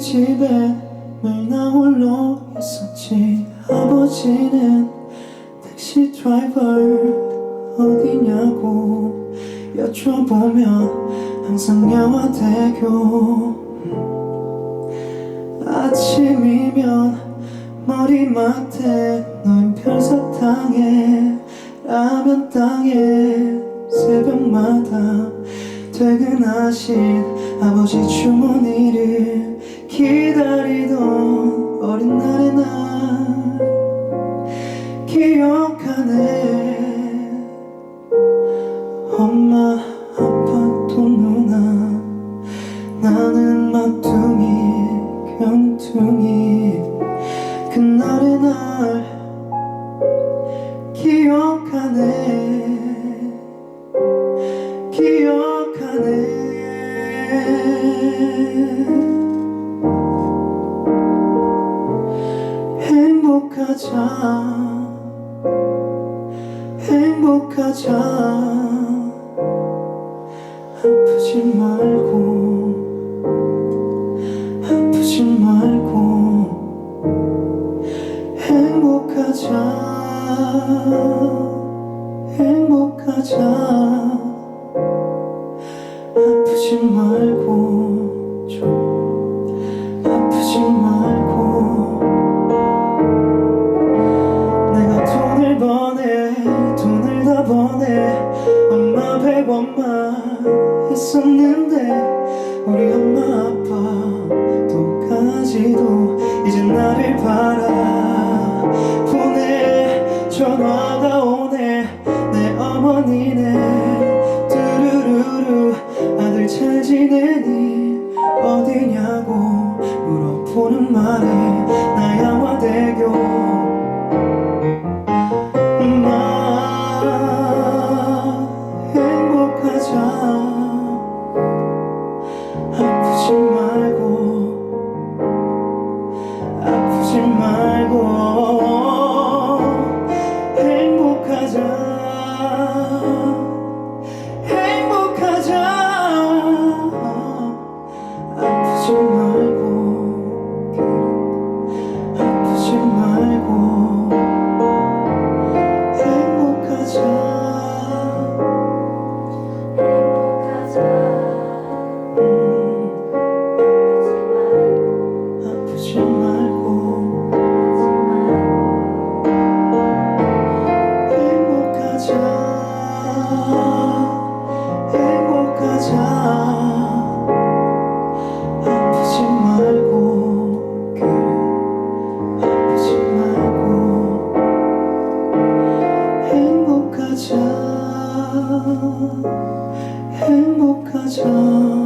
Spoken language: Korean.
집에 매일 나 홀로 있었지. 아버지는 택시 드라이버 어디냐고 여쭤보면 항상 양화대교. 아침이면 머리맡에 놓인 별사탕에 라면 땅에 새벽마다 퇴근하신 아버지 주머니를 기다리던 어린 날의 날 기억하네. 엄마 아빠 또 누나 나는 막둥이 경둥이. 그날의 날 기억하네. 기억하네 행복하자. 행복하자. 아프지 말고 아프지 말고 행복하자. 행복하자. 아프지 말고 좀 있었는데 우리 엄마 아빠 똑까지도 이제 나를 바라보네 전화 가자.